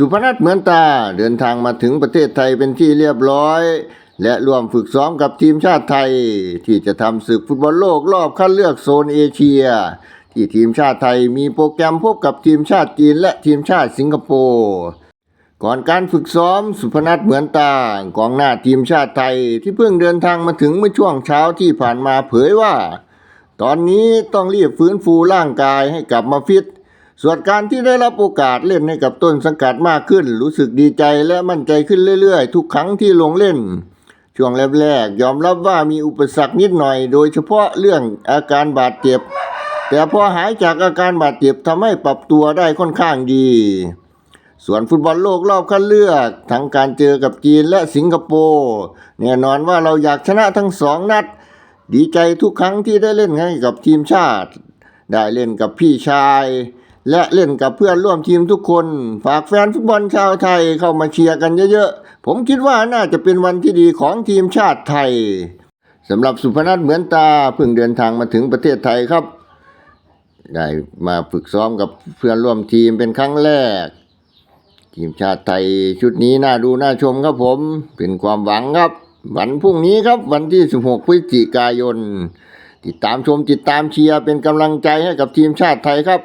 สุพนัทเหมือนตาเดินทางมาถึงประเทศไทยเป็นที่เรียบร้อย และร่วมฝึกซ้อมกับทีมชาติไทย ที่จะทำศึกฟุตบอลโลกรอบคัดเลือกโซนเอเชีย ที่ทีมชาติไทยมีโปรแกรมพบกับทีมชาติจีนและทีมชาติสิงคโปร์ก่อนการฝึกซ้อมสุพนัทเหมือนตากองหน้าทีมชาติไทยที่เพิ่งเดินทางมาถึงเมื่อช่วงเช้าที่ผ่านมาเผยว่า ตอนนี้ต้องรีบฟื้นฟูร่างกายให้กลับมาฟิต ส่วนการที่ได้รับโอกาสเล่นให้กับต้นสังกัดมากขึ้น รู้สึกดีใจและมั่นใจขึ้นเรื่อยๆ ทุกครั้งที่ลงเล่น ช่วงแรกๆยอมรับว่ามีอุปสรรคนิดหน่อย โดยเฉพาะเรื่องอาการบาดเจ็บ แต่พอหายจากอาการบาดเจ็บทำให้ปรับตัวได้ค่อนข้างดี ส่วนฟุตบอลโลกรอบคัดเลือกทั้งการเจอกับจีนและสิงคโปร์แน่นอนว่าเราอยากชนะทั้งสองนัด ดีใจทุกครั้งที่ได้เล่นให้กับทีมชาติ ได้เล่นกับพี่ชาย และเล่นกับเพื่อนร่วมทีมทุกคน ฝากแฟนฟุตบอลชาวไทยเข้ามาเชียร์กันเยอะๆ ผมคิดว่าน่าจะเป็นวันที่ดีของทีมชาติไทยสำหรับสุพนัทเหมือนตาเพิ่งเดินทางมาถึงประเทศไทยครับ ได้มาฝึกซ้อมกับเพื่อนร่วมทีมเป็นครั้งแรก ทีมชาติไทยชุดนี้น่าดูน่าชมครับผม เป็นความหวังครับ วันพรุ่งนี้ครับวันที่ 16 พฤศจิกายน ติดตามชมติดตามเชียร์เป็นกำลังใจให้กับทีมชาติไทยครับ